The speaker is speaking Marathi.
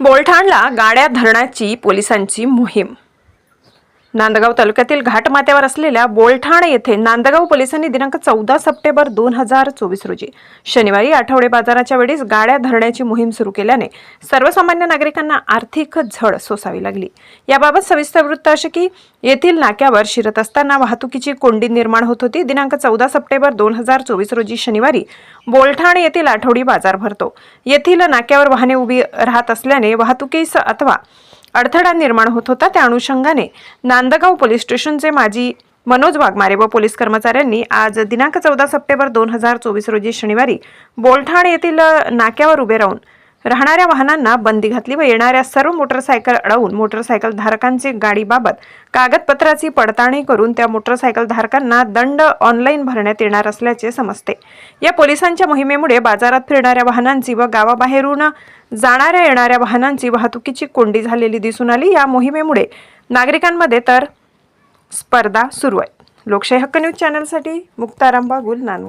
बोलठाणला गाड्या धरण्याची पोलिसांची मोहीम नांदगाव तालुक्यातील घाटमाथ्यावर असलेल्या बोलठाण येथे नांदगाव पोलिसांनी दिनांक चौदा सप्टेंबर दोन हजार चोवीस रोजी शनिवारी आठवडे बाजाराच्या वेळेस गाड्या धरण्याची मोहीम सुरू केल्याने सर्वसामान्य नागरिकांना आर्थिक झळ सोसावी लागली. याबाबत सविस्तर वृत्त असे की येथील नाक्यावर शिरत असताना वाहतुकीची कोंडी निर्माण होत होती. दिनांक चौदा सप्टेंबर दोन हजार चोवीस रोजी शनिवारी बोलठाण येथील आठवडी बाजार भरतो. येथील नाक्यावर वाहने उभी राहत असल्याने वाहतुकीस अथवा अडथळा निर्माण होत होता. त्या अनुषंगाने नांदगाव पोलीस स्टेशनचे माजी मनोज वाघमारे व पोलीस कर्मचाऱ्यांनी आज दिनांक चौदा सप्टेंबर दोन हजार चोवीस रोजी शनिवारी बोलठाण येथील नाक्यावर उभे राहून राहणाऱ्या वाहनांना बंदी घातली व येणाऱ्या सर्व मोटरसायकल अडवून मोटरसायकल धारकांची गाडीबाबत कागदपत्राची पडताळणी करून त्या मोटरसायकल धारकांना दंड ऑनलाईन भरण्यात येणार असल्याचे समजते. या पोलिसांच्या मोहिमेमुळे बाजारात फिरणाऱ्या वाहनांची व गावाबाहेरून जाणाऱ्या येणाऱ्या वाहनांची वाहतुकीची कोंडी झालेली दिसून आली. या मोहिमेमुळे नागरिकांमध्ये तर स्पर्धा सुरू आहे. लोकशाही हक्क न्यूज चॅनलसाठी मुक्ताराम बागुल नांदगाव.